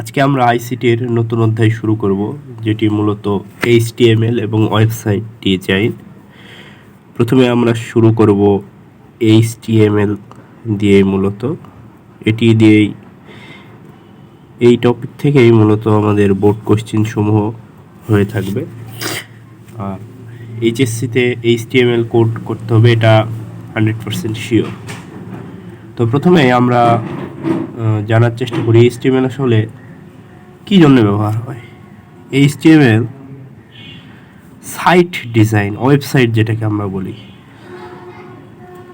আজকে আমরা আইসিটির নতুন অধ্যায় শুরু করব, যেটি মূলত এইচটিএমএল এবং ওয়েবসাইট ডিজাইন প্রথমে আমরা শুরু করব এইচটিএমএল দিয়ে মূলত। এটি দিয়েই এই টপিক থেকেই মূলত আমাদের বোর্ড কোশ্চিন সমূহ হয়ে থাকবে। আর এইচএসসিতে এইচটিএমএল কোড করতে হবে, এটা হান্ড্রেড পার্সেন্ট শিওর তো প্রথমে আমরা জানার চেষ্টা করি এইচটিএমএল আসলে কী জন্য ব্যবহার হয়? এইচটিএমএল সাইট ডিজাইন ওয়েবসাইট যেটাকে আমরা বলি।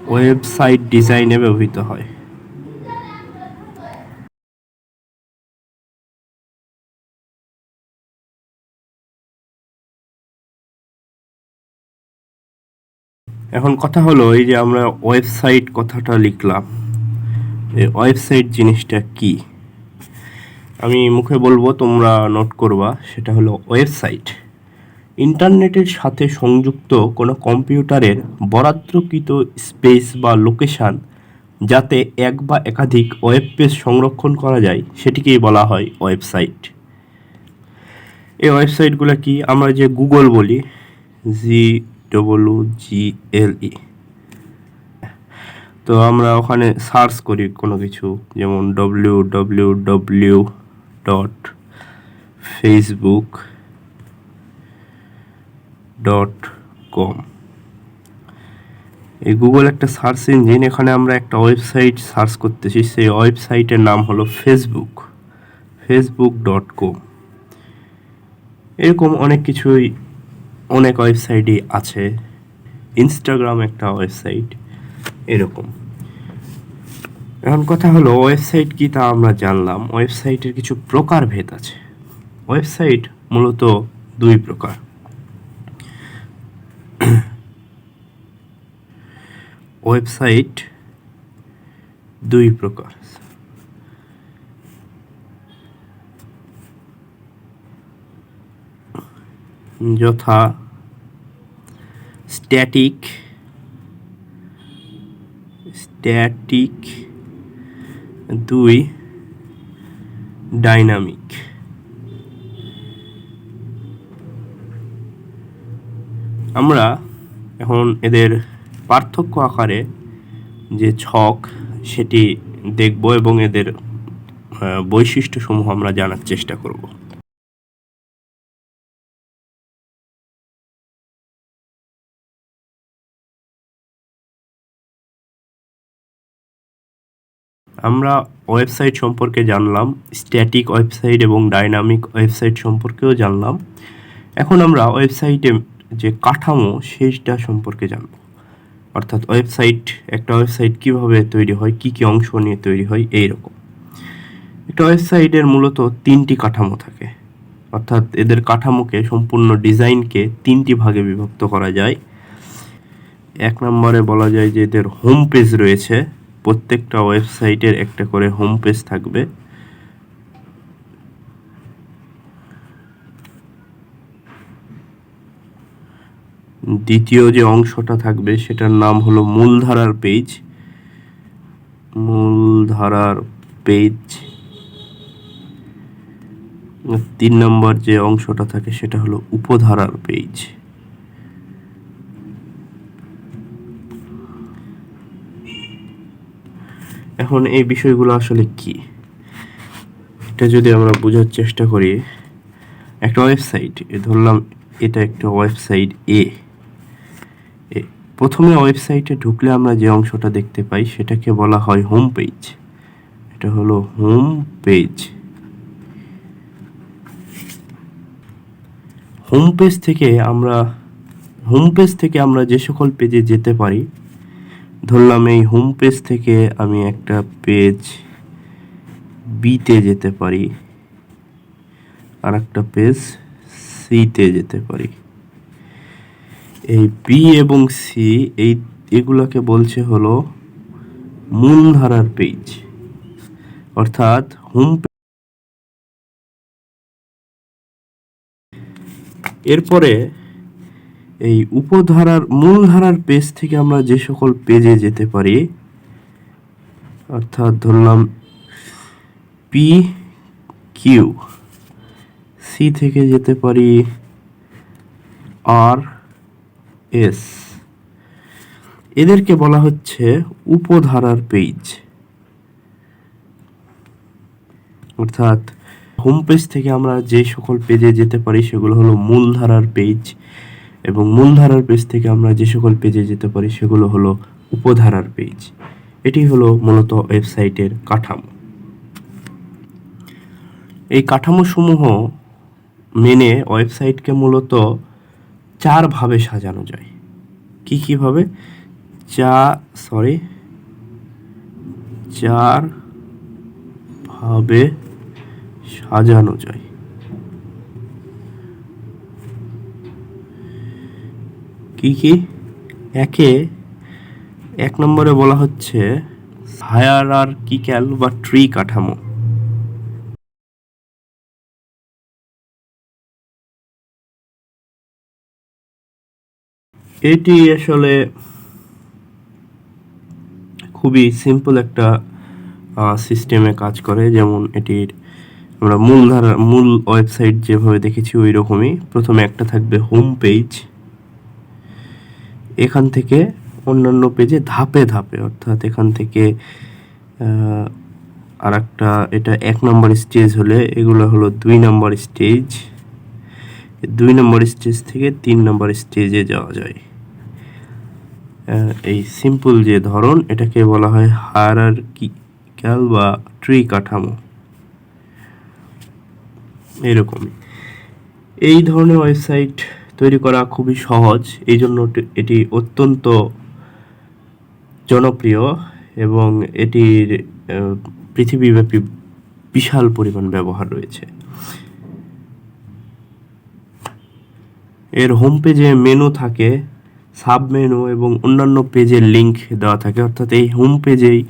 ওয়েবসাইট ডিজাইনে ব্যবহৃত হয়। এখন কথা হলো এই যে আমরা ওয়েবসাইট কথাটা লিখলাম। এই ওয়েবসাইট জিনিসটা কি? আমি মুখে বলব, তোমরা নোট করবা, সেটা হলো ওয়েবসাইট ইন্টারনেটের সাথে সংযুক্ত কোনো কম্পিউটারের বরাদ্দকৃত স্পেস বা লোকেশান যাতে এক বা একাধিক ওয়েব পেজ সংরক্ষণ করা যায়, সেটিকেই বলা হয় ওয়েবসাইট এই ওয়েবসাইটগুলো কি? আমরা যে গুগল বলি জি ডব্লু জি এল ই তো আমরা ওখানে সার্চ করি কোনো কিছু, যেমন W W W dot Facebook dot com এই গুগল একটা সার্চ ইঞ্জিন এখানে আমরা একটা ওয়েবসাইট সার্চ করতেছি। সেই ওয়েবসাইটের নাম হলো ফেসবুক ফেসবুক ডট কম এরকম অনেক কিছুই, অনেক ওয়েবসাইটই আছে। ইনস্টাগ্রাম একটা ওয়েবসাইট এরকম। এখন কথা হলো ওয়েবসাইট কি তা আমরা জানলাম। ওয়েবসাইটের কিছু প্রকারভেদ আছে। ওয়েবসাইট মূলত দুই প্রকার। ওয়েবসাইট দুই প্রকার। যথা স্ট্যাটিক স্ট্যাটিক দুই, ডাইনামিক। আমরা এখন এদের পার্থক্য আকারে যে ছক, সেটি দেখব এবং এদের বৈশিষ্ট্যসমূহ আমরা জানার চেষ্টা করব। আমরা ওয়েবসাইট সম্পর্কে জানলাম, স্ট্যাটিক ওয়েবসাইট এবং ডাইনামিক ওয়েবসাইট সম্পর্কেও জানলাম। এখন আমরা ওয়েবসাইটে যে কাঠামো সেইটা সম্পর্কে জানব। অর্থাৎ ওয়েবসাইট, একটা ওয়েবসাইট কীভাবে তৈরি হয়, কি কি অংশ নিয়ে তৈরি হয় এই রকম একটা ওয়েবসাইটের মূলত তিনটি কাঠামো থাকে। অর্থাৎ এদের কাঠামোকে, সম্পূর্ণ ডিজাইনকে তিনটি ভাগে বিভক্ত করা যায়। এক নম্বরে বলা যায় যে এদের হোম পেজ রয়েছে। প্রত্যেকটা ওয়েবসাইটের একটা করে হোম পেজ থাকবে। দ্বিতীয় যে অংশটা থাকবে, সেটার নাম হলো মূলধারার পেজ মূলধারার পেজ তিন নম্বর যে অংশটা থাকে, সেটা হলো উপধারার পেজ এখন এই বিষয়গুলো আসলে কি? এটা যদি আমরা বোঝার চেষ্টা করি, একটা ওয়েবসাইট ধরলাম এটা একটা ওয়েবসাইট এ প্রথমে ওয়েবসাইটে ঢুকলে আমরা যে অংশটা দেখতে পাই, সেটাকে বলা হয় হোম পেজ এটা হলো হোম পেজ হোম পেজ থেকে আমরা হোম পেজ থেকে আমরা যে সকল পেজে যেতে পারি ধরলাম এই হোম পেজ থেকে আমি একটা পেজ বিতে যেতে পারি, আর একটা পেজ সিতে যেতে পারি। এই বি এবং সি এই এগুলাকে বলছে হলো মূলধারার পেজ অর্থাৎ হোম এরপরে এই উপধারার মূলধারার পেজ থেকে আমরা যে সকল পেজে যেতে পারি, অর্থাৎ ধরলাম পি কিউ সি থেকে যেতে পারি আর এস এদেরকে বলা হচ্ছে উপধারার পেজ। অর্থাৎ হোম পেজ থেকে আমরা যে সকল পেজে যেতে পারি, সেগুলো হলো মূলধারার পেজ। এবং মূলধারার পেজ থেকে আমরা যে সকল পেজে যেতে পারি সেগুলো হলো উপধারার পেজ এটি হলো মূলত ওয়েবসাইটের কাঠামো। এই কাঠামোসমূহ মেনে ওয়েবসাইটকে মূলত চারভাবে সাজানো যায়। কি কীভাবে চা সরি চার ভাবে সাজানো যায়। কি কি? একে, এক নম্বরে বলা হচ্ছে হায়ার আর কিক্যাল বা ট্রি কাঠামো। এটি আসলে খুবই সিম্পল একটা সিস্টেমে কাজ করে। যেমন এটির আমরা মূল ধারা মূল ওয়েবসাইট যেভাবে দেখেছি ওই রকমই প্রথমে একটা থাকবে হোম পেজ এখান থেকে অন্যান্য পেজে ধাপে ধাপে, অর্থাৎ এখান থেকে আর একটা এটা এক নম্বর স্টেজ হলে এগুলো হলো দুই নম্বর স্টেজ। দুই নম্বর স্টেজ থেকে তিন নম্বর স্টেজে যাওয়া যায়। এই সিম্পল যে ধরন, এটাকে বলা হয় হায়ারার্কিক্যাল বা ট্রি কাঠামো। এরকমই। এই ধরনের ওয়েবসাইট তৈরি করা খুবই সহজ। এই জন্য এটি- অত্যন্ত জনপ্রিয় এবং এটির পৃথিবীব্যাপী বিশাল পরিমাণ ব্যবহার রয়েছে। এর হোম পেজে মেনু থাকে সাব মেনু এবং অন্যান্য পেজের লিংক দেওয়া থাকে। অর্থাৎ এই হোম পেজেই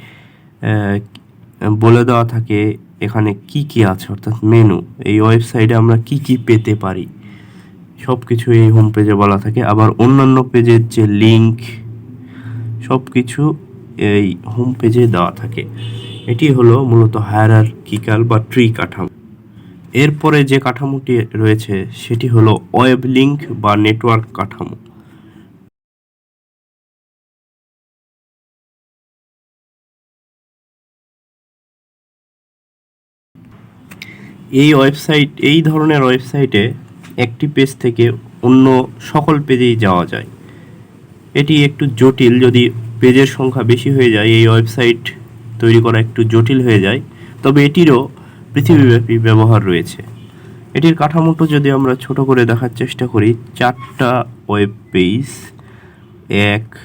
বলে দেওয়া থাকে এখানে কি কি আছে, অর্থাৎ মেনু এই ওয়েবসাইটে আমরা কি কি পেতে পারি? সব কিছু এই হোম পেজে বলা থাকে। আবার অন্যান্য পেজের যে লিংক সব কিছু এই হোম পেজে দেওয়া থাকে। এটি হলো মূলত হায়ার কিকাল বা ট্রি কাঠামো। এরপরে যে কাঠামোটি রয়েছে, সেটি হলো ওয়েব লিংক বা নেটওয়ার্ক কাঠামো। এই ওয়েবসাইট এই ধরনের ওয়েবসাইটে একটি পেজ থেকে অন্য সকল পেজেই যাওয়া যায়। এটি একটু জটিল, যদি পেজের সংখ্যা বেশি হয়ে যায়, এই ওয়েবসাইট তৈরি করা একটু জটিল হয়ে যায়, তবে এটিরও পৃথিবীব্যাপী ব্যবহার রয়েছে। এটির কাঠামোটা যদি আমরা ছোট করে দেখার চেষ্টা করি, চারটা ওয়েব পেজ, এক,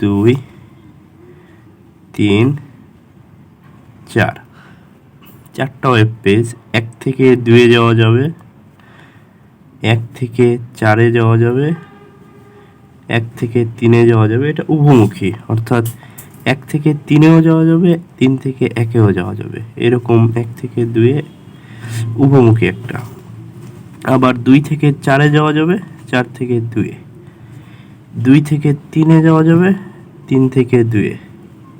দুই, তিন, চার। চারটা ওয়েব পেজ, এক থেকে দুয়ে যাওয়া যাবে। এক থেকে চারে যাওয়া যাবে, এক থেকে তিনে যাওয়া যাবে, এটা উভমুখী। অর্থাৎ এক থেকে তিনেও যাওয়া যাবে, তিন থেকে একেও যাওয়া যাবে। এরকম এক থেকে দুয়ে উভমুখী একটা। আবার দুই থেকে চারে যাওয়া যাবে, চার থেকে দুয়ে। দুই থেকে তিনে যাওয়া যাবে, তিন থেকে দুয়ে।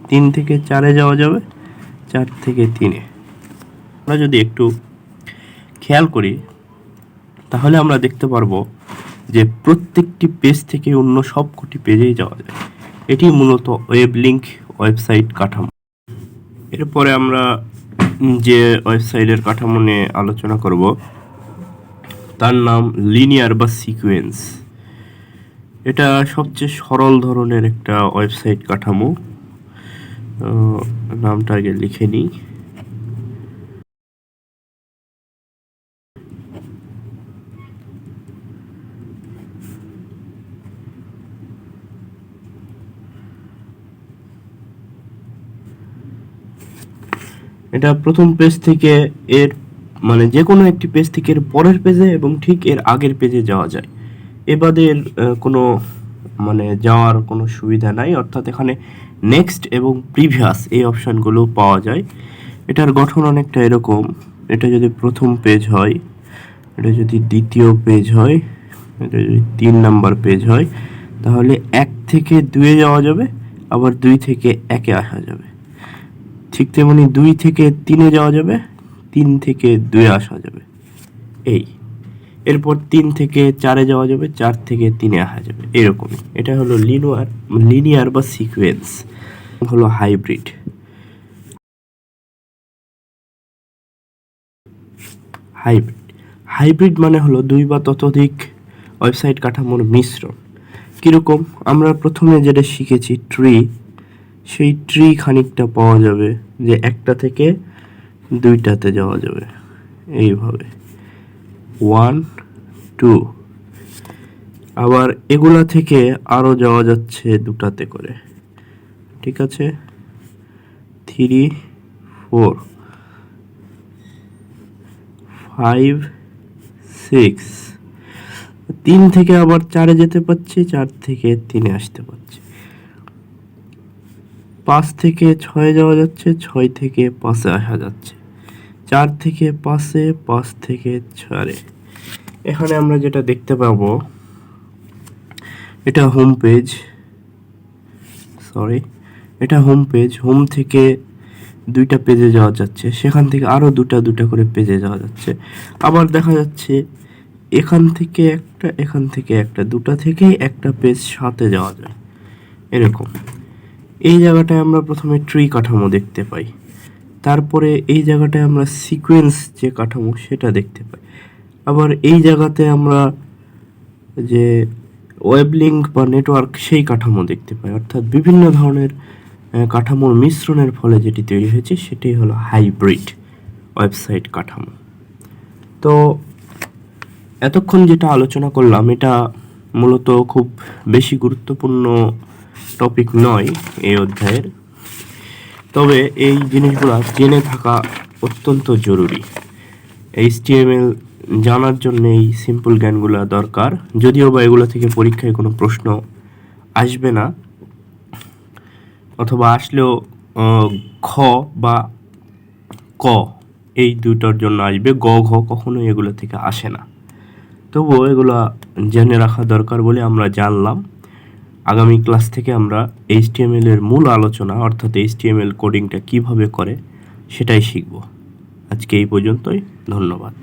তিন থেকে চারে যাওয়া যাবে, চার থেকে তিনে। আমরা যদি একটু খেয়াল করি তাহলে আমরা দেখতে পারব যে প্রত্যেকটি পেজ থেকে অন্য সবকটি পেজেই যাওয়া যায়। এটি মূলত ওয়েব লিঙ্ক ওয়েবসাইট কাঠামো। এরপরে আমরা যে ওয়েবসাইটের কাঠামো নিয়ে আলোচনা করব, তার নাম লিনিয়ার বা সিকুয়েন্স এটা সবচেয়ে সরল ধরনের একটা ওয়েবসাইট কাঠামো। নামটা আগে লিখে নিই। এটা প্রথম পেজ থেকে এর মানে যে কোনো একটি পেজ থেকে এর পরের পেজে এবং ঠিক এর আগের পেজে যাওয়া যায়। এবাদের আহ, কোনো মানে যাওয়ার কোনো সুবিধা নাই। অর্থাৎ এখানে নেক্সট এবং প্রিভিয়াস এই অপশানগুলো পাওয়া যায়। এটার গঠন অনেকটা এরকম। এটা যদি প্রথম পেজ হয় এটা যদি দ্বিতীয় পেজ হয় এটা যদি তিন নাম্বার পেজ হয় তাহলে এক থেকে দুয়ে যাওয়া যাবে আবার দুই থেকে একে আসা যাবে। ঠিক তেমনি দুই থেকে তিনে যাওয়া যাবে, তিন থেকে দুয়ে আসা যাবে। এই। এরপর তিন থেকে চারে যাওয়া যাবে, চার থেকে তিনে আসা যাবে। এরকমই। এটা হলো লিনিয়ার লিনিয়ার বা সিকোয়েন্স হলো হাইব্রিড হাইব্রিড হাইব্রিড মানে হলো দুই বা ততোধিক ওয়েবসাইট কাঠামোর মিশ্রণ। কীরকম? আমরা প্রথমে যেটা শিখেছি ট্রি সেই ট্রি খানিকটা পাওয়া যাবে যে একটা থেকে দুইটাতে যাওয়া যাবে। এইভাবে। ওয়ান টু আবার এগুলা থেকে আরও যাওয়া যাচ্ছে দুটাতে করে। ঠিক আছে? থ্রি ফোর ফাইভ সিক্স তিন থেকে আবার চারে যেতে পারছি, চার থেকে তিনে আসতে পারছি। পাঁচ থেকে ছয়ে যাওয়া যাচ্ছে, ছয় থেকে পাঁচে আসা যাচ্ছে। চার থেকে পাঁচে, পাঁচ থেকে চারে এখানে আমরা যেটা দেখতে পাবো, এটা হোম পেজ সরি এটা হোম পেজ হোম থেকে দুইটা পেজে যাওয়া যাচ্ছে। সেখান থেকে আরও দুটা দুটা করে পেজে যাওয়া যাচ্ছে। আবার দেখা যাচ্ছে, এখান থেকে একটা, এখান থেকে একটা, দুটা থেকেই একটা পেজ সাথে যাওয়া যায়। এরকম। এই জায়গাটায় আমরা প্রথমে ট্রি কাঠামো দেখতে পাই। তারপরে এই জায়গাটায় আমরা সিকোয়েন্স যে কাঠামো সেটা দেখতে পাই। আবার এই জায়গাতে আমরা যে ওয়েব লিঙ্ক বা নেটওয়ার্ক সেই কাঠামো দেখতে পাই। অর্থাৎ বিভিন্ন ধরনের কাঠামোর মিশ্রণের ফলে যেটি তৈরি হয়েছে সেটি হলো হাইব্রিড ওয়েবসাইট কাঠামো। তো এতক্ষণ যেটা আলোচনা করলাম, এটা মূলত খুব বেশি গুরুত্বপূর্ণ টপিক নয় এই অধ্যায়ের। তবে এই জিনিসগুলো জেনে থাকা অত্যন্ত জরুরি। এইচটিএমএল জানার জন্য এই সিম্পল জ্ঞানগুলো দরকার। যদিও বা এগুলো থেকে পরীক্ষায় কোনো প্রশ্ন আসবে না, অথবা আসলেও খ বা ক এই দুটোর জন্য আসবে। গ, ঘ কখনো এগুলো থেকে আসে না। তবুও এগুলো জেনে রাখা দরকার বলে আমরা জানলাম। আগামী ক্লাস থেকে আমরা এইচটিএমএল এর মূল আলোচনা, অর্থাৎ এইচটিএমএল কোডিংটা কীভাবে করে, সেটাই শিখব। আজকে এই পর্যন্তই, ধন্যবাদ।